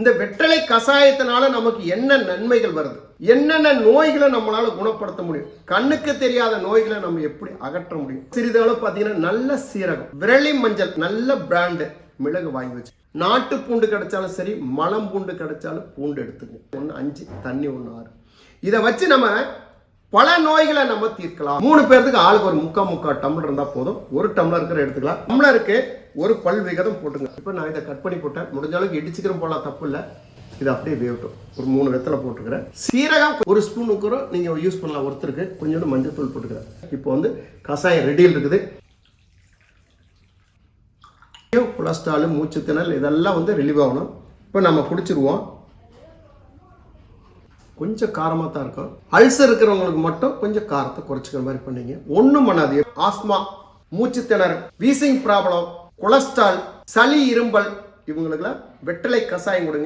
இந்த வெற்றலை கஷாயத்தினால நமக்கு என்ன நன்மைகள் வருது? என்னென்ன நோய்களை நம்மளால குணப்படுத்த முடியும்? கண்ணுக்கு தெரியாத நோய்களை நம்ம எப்படி அகற்ற முடியும்? சிறிதளவு பார்த்தீங்கன்னா நல்ல சீரகம் விரலி மஞ்சள் நல்ல பிராண்டு மிளகு வாங்கி வச்சு. நாட்டு பூண்டு கிடைச்சாலும் சரி மலம் பூண்டு கிடைச்சாலும் பூண்டு எடுத்துங்க ஒன்று அஞ்சு தண்ணி ஒன்று ஆறு. இதை வச்சு நம்ம பல நோய்களை நம்ம தீர்க்கலாம். மூணு பேர்த்துக்கு ஆளுக்கு ஒரு முக்கா முக்கா டம்ளர் இருந்தால் போதும். ஒரு டம்ளர் இருக்கிற எடுத்துக்கலாம். டம்ளருக்கு ஒரு பல் விகிதம் போட்டுங்க. இப்போ நான் இதை கட் பண்ணி போட்டேன். முடிஞ்ச அளவுக்கு இடிச்சுக்கிறோம் போலாம் தப்பு இல்லை. இது அப்படியே வேகட்டும் ஒரு மூணு வெத்தலை போட்டுக்கிறேன். சீரகம் ஒரு ஸ்பூன் கூட நீங்கள் யூஸ் பண்ணலாம். ஒருத்தருக்கு கொஞ்சோண்டு மஞ்சள் தூள் போட்டுக்கிறேன். இப்போ வந்து கஷாயம் ரெடியில் இருக்குது. கொலஸ்ட்ரால் திணல் இதெல்லாம் வந்து ரிலீவ் ஆகணும். இப்போ நம்ம குடிச்சிருவோம். கொஞ்சம் காரமாக தான் இருக்கும். அல்சர் இருக்கிறவங்களுக்கு மட்டும் கொஞ்சம் காரத்தை குறைச்சிக்கிற மாதிரி பண்ணீங்க. ஒன்றும் பண்ணாது ஆஸ்மா மூச்சு வீசிங் ப்ராப்ளம் கொலஸ்ட்ரால் சளி இரும்பல் இவங்களுக்குலாம் வெட்டலை கஷாயம் கொடுங்க.